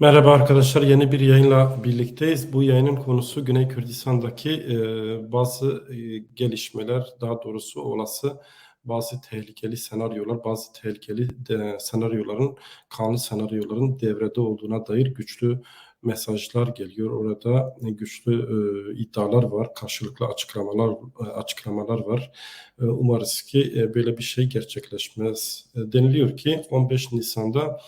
Merhaba arkadaşlar, yeni bir yayınla birlikteyiz. Bu yayının konusu Güney Kürdistan'daki e, bazı e, gelişmeler, daha doğrusu olası bazı tehlikeli senaryolar, bazı tehlikeli de, senaryoların, kanlı senaryoların devrede olduğuna dair güçlü mesajlar geliyor. Orada güçlü e, iddialar var, karşılıklı açıklamalar e, açıklamalar var. E, umarız ki e, böyle bir şey gerçekleşmez. E, deniliyor ki 15 Nisan'da e,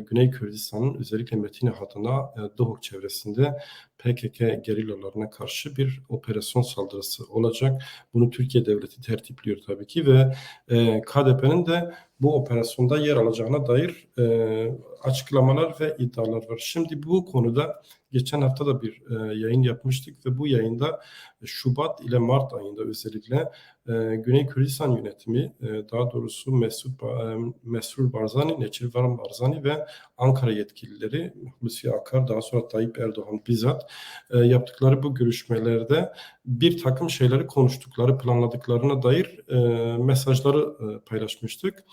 Güney Kürdistan'ın özellikle Metine Hatı'na e, Doğuk çevresinde PKK gerillalarına karşı bir operasyon saldırısı olacak. Bunu Türkiye devleti tertipliyor tabii ki ve e, KDP'nin de bu operasyonda yer alacağına dair e, açıklamalar ve iddialar var. Şimdi bu konuda geçen hafta da bir e, yayın yapmıştık ve bu yayında Şubat ile Mart ayında özellikle e, Güney Kürdistan yönetimi e, daha doğrusu Mesut e, Mesrur Barzani, Neçirvan Barzani ve Ankara yetkilileri Hulusi Akar daha sonra Tayyip Erdoğan bizzat e, yaptıkları bu görüşmelerde bir takım şeyleri konuştukları, planladıklarına dair e, mesajları e, paylaşmıştık.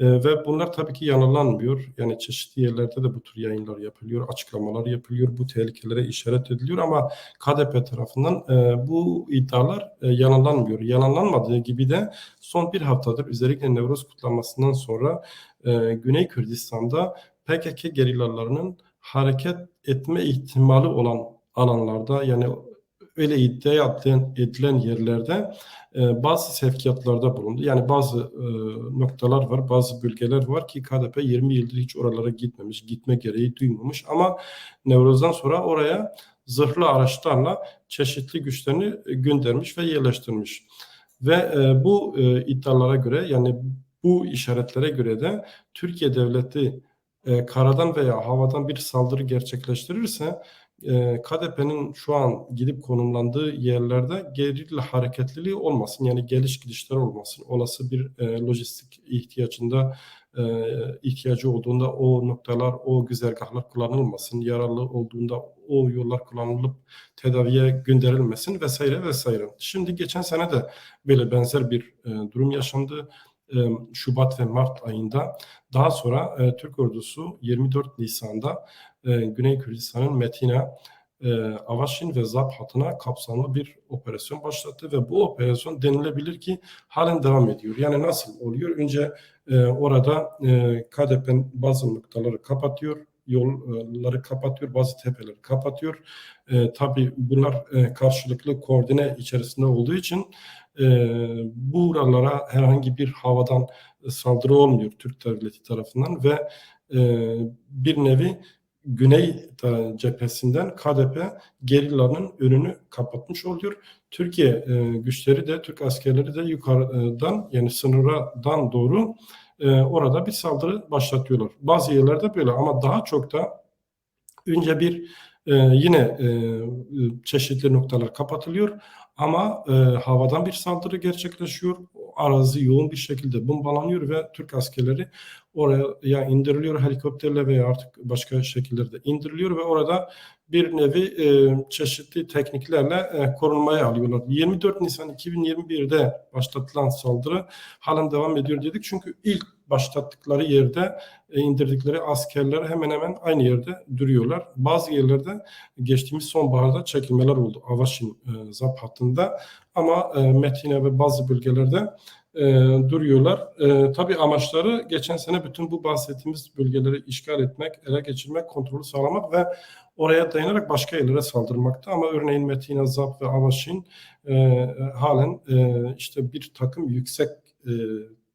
E, ve bunlar tabii ki yanılanmıyor. Yani çeşitli yerlerde de bu tür yayınlar yapılıyor, açıklamalar yapılıyor, bu tehlikelere işaret ediliyor ama KDP tarafından e, bu iddialar e, yanılanmıyor. Yanılanmadığı gibi de son bir haftadır özellikle Nevruz kutlamasından sonra e, Güney Kürdistan'da PKK gerillalarının hareket etme ihtimali olan alanlarda yani öyle iddia edilen, edilen yerlerde e, bazı sevkiyatlarda bulundu. Yani bazı e, noktalar var, bazı bölgeler var ki KDP 20 yıldır hiç oralara gitmemiş, gitme gereği duymamış ama Nevroz'dan sonra oraya zırhlı araçlarla çeşitli güçlerini göndermiş ve yerleştirmiş. Ve e, bu e, iddialara göre yani bu işaretlere göre de Türkiye devleti e, karadan veya havadan bir saldırı gerçekleştirirse e, KDP'nin şu an gidip konumlandığı yerlerde gerilla hareketliliği olmasın. Yani geliş gidişler olmasın. Olası bir e, lojistik ihtiyacında e, ihtiyacı olduğunda o noktalar, o güzergahlar kullanılmasın. Yaralı olduğunda o yollar kullanılıp tedaviye gönderilmesin vesaire vesaire. Şimdi geçen sene de böyle benzer bir e, durum yaşandı. E, Şubat ve Mart ayında. Daha sonra e, Türk ordusu 24 Nisan'da e, Güney Kürdistan'ın Metina, Avaşin ve Zap hatına kapsamlı bir operasyon başlattı ve bu operasyon denilebilir ki halen devam ediyor. Yani nasıl oluyor? Önce orada KDP bazı noktaları kapatıyor, yolları kapatıyor, bazı tepeleri kapatıyor. E, tabii bunlar e, karşılıklı koordine içerisinde olduğu için e, buralara herhangi bir havadan saldırı olmuyor Türk devleti tarafından ve e, bir nevi Güney cephesinden KDP gerillaların önünü kapatmış oluyor. Türkiye e, güçleri de Türk askerleri de yukarıdan yani sınırdan doğru e, orada bir saldırı başlatıyorlar. Bazı yerlerde böyle ama daha çok da önce bir e, yine e, çeşitli noktalar kapatılıyor ama e, havadan bir saldırı gerçekleşiyor. Arazi yoğun bir şekilde bombalanıyor ve Türk askerleri oraya indiriliyor helikopterle veya artık başka şekillerde indiriliyor ve orada bir nevi e, çeşitli tekniklerle e, korunmaya alıyorlar. 24 Nisan 2021'de başlatılan saldırı halen devam ediyor dedik. Çünkü ilk başlattıkları yerde e, indirdikleri askerler hemen hemen aynı yerde duruyorlar. Bazı yerlerde geçtiğimiz sonbaharda çekilmeler oldu. Avaşin e, ZAP hattında ama e, Metine ve bazı bölgelerde e, duruyorlar. E, tabii amaçları geçen sene bütün bu bahsettiğimiz bölgeleri işgal etmek, ele geçirmek, kontrolü sağlamak ve oraya dayanarak başka yerlere saldırmakta. Ama örneğin Metin Azap ve Avaşin e, halen e, işte bir takım yüksek e,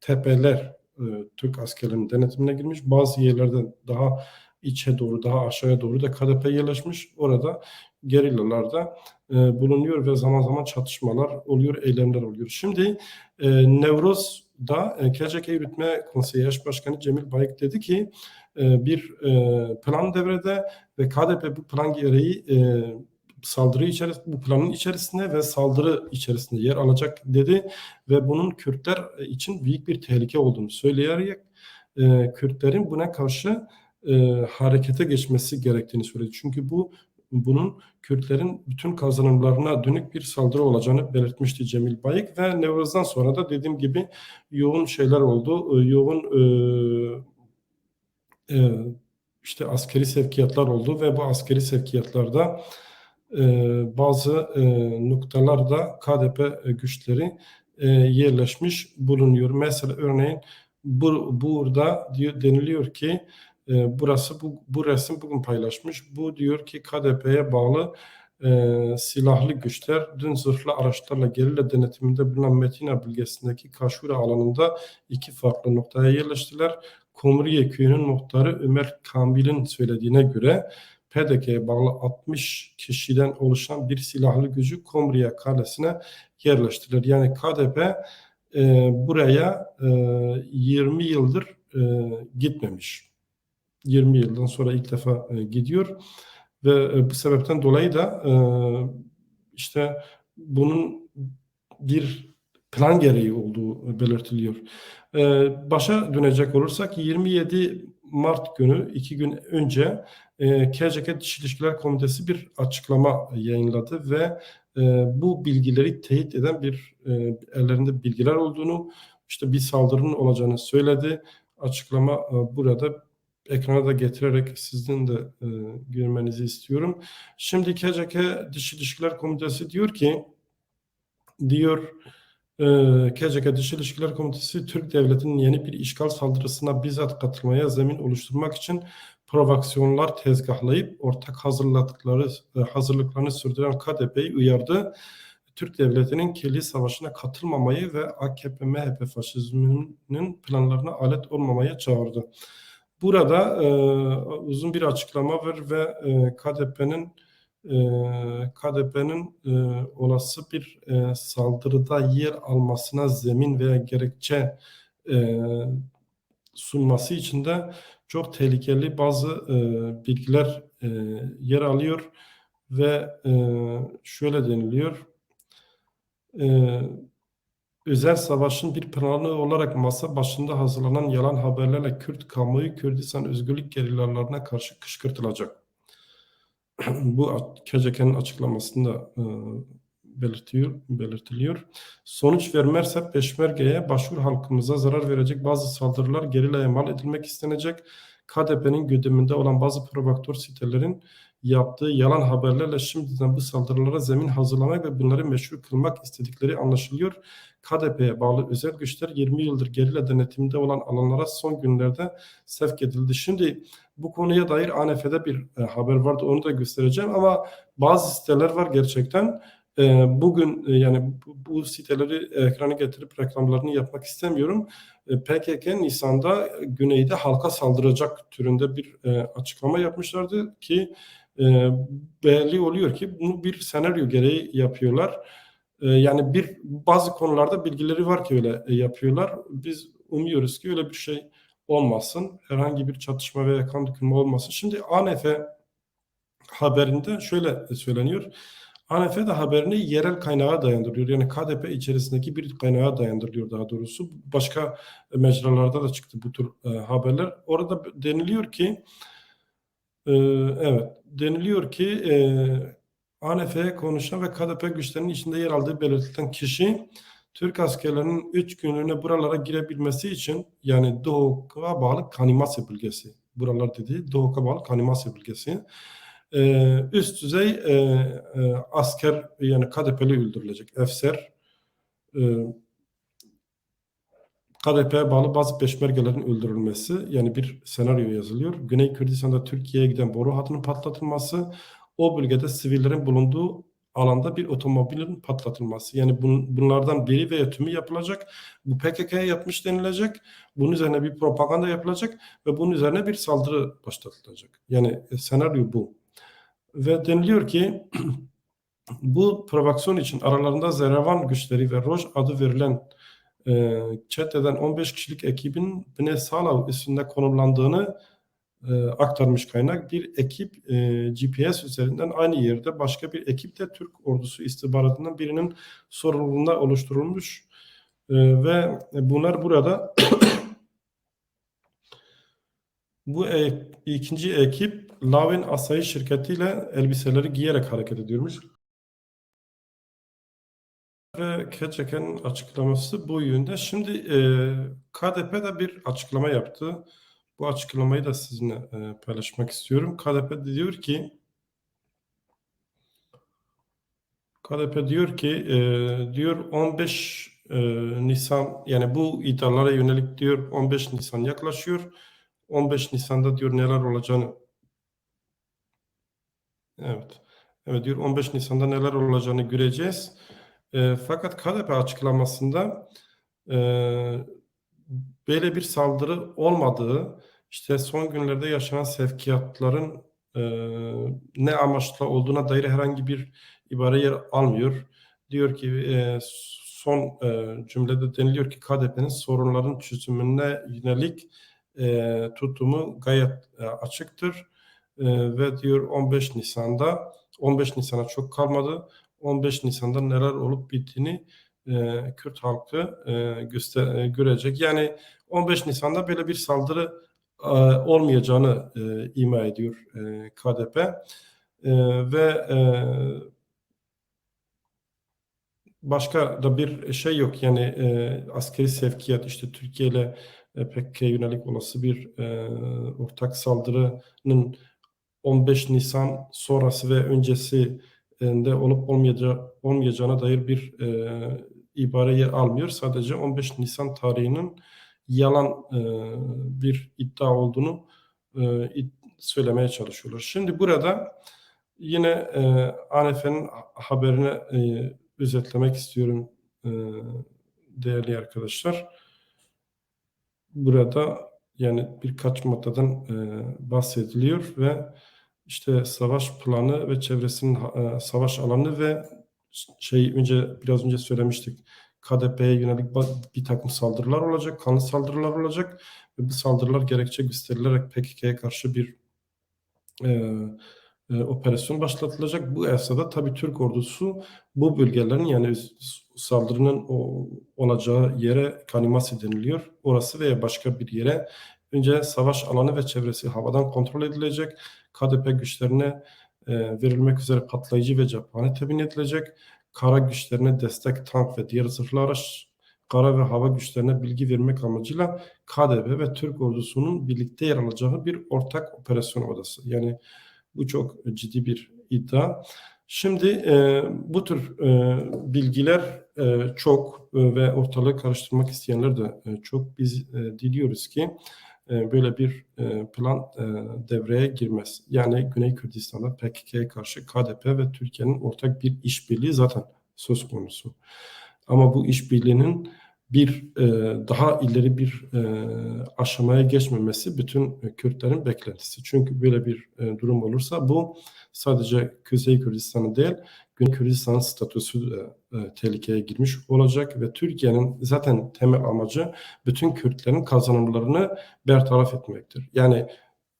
tepeler e, Türk askerlerinin denetimine girmiş. Bazı yerlerde daha içe doğru, daha aşağıya doğru da KDP yerleşmiş. Orada gerillalar da e, bulunuyor ve zaman zaman çatışmalar oluyor, eylemler oluyor. Şimdi e, Nevroz'da e, KCK Yürütme Konseyi Eş Başkanı Cemil Bayık dedi ki e, bir e, plan devrede ve KDP bu plan gereği e, saldırı içerisinde bu planın içerisinde ve saldırı içerisinde yer alacak dedi ve bunun Kürtler için büyük bir tehlike olduğunu söyleyerek e, Kürtlerin buna karşı e, harekete geçmesi gerektiğini söyledi. Çünkü bu bunun Kürtlerin bütün kazanımlarına dönük bir saldırı olacağını belirtmişti Cemil Bayık ve Nevruz'dan sonra da dediğim gibi yoğun şeyler oldu. E, yoğun e, e, işte askeri sevkiyatlar oldu ve bu askeri sevkiyatlarda bazı e, noktalarda KDP güçleri e, yerleşmiş bulunuyor. Mesela örneğin bu, burada diyor, deniliyor ki e, burası bu, bu resim bugün paylaşmış. Bu diyor ki KDP'ye bağlı e, silahlı güçler dün zırhlı araçlarla gerilla denetiminde bulunan Metina bölgesindeki Kaşura alanında iki farklı noktaya yerleştiler. Komriye köyünün muhtarı Ömer Kambil'in söylediğine göre PDK'ye bağlı 60 kişiden oluşan bir silahlı gücü Komriye kalesine yerleştiler. Yani KDP e, buraya e, 20 yıldır e, gitmemiş. 20 yıldan sonra ilk defa e, gidiyor ve e, bu sebepten dolayı da e, işte bunun bir plan gereği olduğu belirtiliyor. E, başa dönecek olursak 27 Mart günü iki gün önce e, KCK Dış İlişkiler Komitesi bir açıklama yayınladı ve e, bu bilgileri teyit eden bir e, ellerinde bilgiler olduğunu işte bir saldırının olacağını söyledi. Açıklama e, burada ekrana da getirerek sizin de e, görmenizi istiyorum. Şimdi KCK Dış İlişkiler Komitesi diyor ki diyor KCK Dış İlişkiler Komitesi Türk Devleti'nin yeni bir işgal saldırısına bizzat katılmaya zemin oluşturmak için provokasyonlar tezgahlayıp ortak hazırladıkları e, hazırlıklarını sürdüren KDP'yi uyardı. Türk Devleti'nin kirli savaşına katılmamayı ve AKP-MHP faşizminin planlarına alet olmamaya çağırdı. Burada e, uzun bir açıklama var ve e, KDP'nin KDP'nin e, olası bir e, saldırıda yer almasına zemin veya gerekçe e, sunması için de çok tehlikeli bazı bilgiler yer alıyor ve şöyle deniliyor. Özel savaşın bir planı olarak masa başında hazırlanan yalan haberlerle Kürt kamuoyu Kürdistan özgürlük gerillalarına karşı kışkırtılacak. Bu KCK'nin açıklamasında e, belirtiyor, belirtiliyor. Sonuç vermezse Peşmerge'ye başvur halkımıza zarar verecek bazı saldırılar gerilaya mal edilmek istenecek. KDP'nin gündeminde olan bazı provokatör sitelerin yaptığı yalan haberlerle şimdiden bu saldırılara zemin hazırlamak ve bunları meşru kılmak istedikleri anlaşılıyor. KDP'ye bağlı özel güçler 20 yıldır gerilla denetiminde olan alanlara son günlerde sevk edildi. Şimdi bu konuya dair ANF'de bir e, haber vardı onu da göstereceğim ama bazı siteler var gerçekten. E, bugün e, yani bu, bu siteleri ekrana getirip reklamlarını yapmak istemiyorum. E, PKK Nisan'da güneyde halka saldıracak türünde bir e, açıklama yapmışlardı ki e, belli oluyor ki bunu bir senaryo gereği yapıyorlar. E, yani bir bazı konularda bilgileri var ki öyle e, yapıyorlar. Biz umuyoruz ki öyle bir şey olmasın. Herhangi bir çatışma veya kan dökülme olmasın. Şimdi ANF haberinde şöyle söyleniyor. ANF de haberini yerel kaynağa dayandırıyor. Yani KDP içerisindeki bir kaynağa dayandırıyor daha doğrusu. Başka mecralarda da çıktı bu tür e, haberler. Orada deniliyor ki e, evet deniliyor ki e, ANF'ye konuşan ve KDP güçlerinin içinde yer aldığı belirtilen kişi Türk askerlerinin 3 günlüğüne buralara girebilmesi için yani Doğu'ya bağlı Kanimasya bölgesi. Buralar dediği Doğu'ya bağlı Kanimasya bölgesi. Ee, üst düzey e, e, asker yani KDP'li öldürülecek. Efser e, KDP'ye bağlı bazı peşmergelerin öldürülmesi yani bir senaryo yazılıyor. Güney Kürdistan'da Türkiye'ye giden boru hattının patlatılması, o bölgede sivillerin bulunduğu alanda bir otomobilin patlatılması. Yani bun, bunlardan biri veya tümü yapılacak. Bu PKK'ya yapmış denilecek. Bunun üzerine bir propaganda yapılacak ve bunun üzerine bir saldırı başlatılacak. Yani e, senaryo bu. Ve deniliyor ki bu provokasyon için aralarında Zerevan güçleri ve Roj adı verilen e, çeteden 15 kişilik ekibin Bine Salav üstünde konumlandığını e, aktarmış kaynak. Bir ekip e, GPS üzerinden aynı yerde başka bir ekip de Türk ordusu istihbaratından birinin sorumluluğunda oluşturulmuş e, ve bunlar burada bu e, ikinci ekip Lavin Asayiş şirketiyle elbiseleri giyerek hareket ediyormuş. Ve Keçeken'in açıklaması bu yönde. Şimdi e, KDP de bir açıklama yaptı. Bu açıklamayı da sizinle e, paylaşmak istiyorum. KDP diyor ki KDP diyor ki e, diyor 15 e, Nisan yani bu iddialara yönelik diyor 15 Nisan yaklaşıyor. 15 Nisan'da diyor neler olacağını evet evet diyor 15 Nisan'da neler olacağını göreceğiz. E, fakat KDP açıklamasında e, böyle bir saldırı olmadığı işte son günlerde yaşanan sevkiyatların e, ne amaçla olduğuna dair herhangi bir ibare yer almıyor. Diyor ki e, son e, cümlede deniliyor ki KDP'nin sorunların çözümüne yönelik e, tutumu gayet e, açıktır. E, ve diyor 15 Nisan'da 15 Nisan'a çok kalmadı. 15 Nisan'da neler olup bittiğini e, Kürt halkı e, göster e, görecek. Yani 15 Nisan'da böyle bir saldırı e, olmayacağını e, ima ediyor e, KDP e, ve e, başka da bir şey yok. Yani e, askeri sevkiyat işte Türkiye ile e, PKK'ya yönelik olası bir e, ortak saldırının 15 Nisan sonrası ve öncesinde olup olmayacağı, olmayacağına dair bir e, ibare almıyor. Sadece 15 Nisan tarihinin yalan e, bir iddia olduğunu e, söylemeye çalışıyorlar. Şimdi burada yine e, ANF'nin haberini e, özetlemek istiyorum e, değerli arkadaşlar. Burada yani birkaç maddeden e, bahsediliyor ve işte savaş planı ve çevresinin e, savaş alanı ve şey önce biraz önce söylemiştik. KDP'ye yönelik bir takım saldırılar olacak, kanlı saldırılar olacak ve bu saldırılar gerekçe gösterilerek PKK'ya karşı bir e, e, operasyon başlatılacak. Bu esnada tabii Türk ordusu bu bölgelerin yani saldırının o, olacağı yere Kanimasi deniliyor. Orası veya başka bir yere önce savaş alanı ve çevresi havadan kontrol edilecek. KDP güçlerine e, verilmek üzere patlayıcı ve cephane temin edilecek. Kara güçlerine destek tank ve diğer zırhlı araç kara ve hava güçlerine bilgi vermek amacıyla KDP ve Türk ordusunun birlikte yer alacağı bir ortak operasyon odası. Yani bu çok ciddi bir iddia. Şimdi e, bu tür e, bilgiler e, çok e, ve ortalığı karıştırmak isteyenler de e, çok. Biz e, diliyoruz ki e, böyle bir e, plan e, devreye girmez. Yani Güney Kürdistan'da PKK'ya karşı KDP ve Türkiye'nin ortak bir işbirliği zaten söz konusu. Ama bu işbirliğinin bir daha ileri bir aşamaya geçmemesi bütün Kürtlerin beklentisi. Çünkü böyle bir durum olursa bu sadece Kuzey Kürdistan'ı değil, Güney Kürdistan'ın statüsü de e, tehlikeye girmiş olacak ve Türkiye'nin zaten temel amacı bütün Kürtlerin kazanımlarını bertaraf etmektir. Yani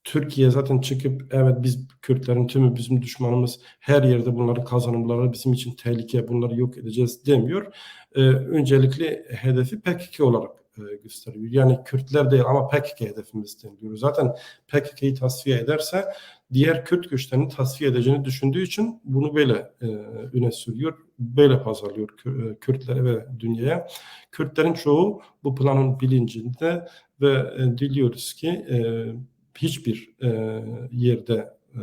Türkiye zaten çıkıp evet biz Kürtlerin tümü bizim düşmanımız her yerde bunların kazanımları bizim için tehlike bunları yok edeceğiz demiyor. Ee, öncelikli hedefi PKK olarak e, gösteriyor. Yani Kürtler değil ama PKK hedefimiz diyor. Zaten PKK'yı tasfiye ederse diğer Kürt güçlerini tasfiye edeceğini düşündüğü için bunu böyle e, öne sürüyor. Böyle pazarlıyor e, Kürtlere ve dünyaya. Kürtlerin çoğu bu planın bilincinde ve e, diliyoruz ki e, hiçbir e, yerde e,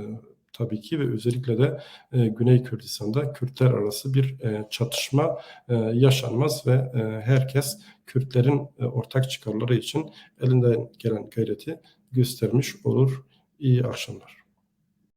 tabii ki ve özellikle de e, Güney Kürdistan'da Kürtler arası bir e, çatışma e, yaşanmaz ve e, herkes Kürtlerin e, ortak çıkarları için elinden gelen gayreti göstermiş olur. İyi akşamlar.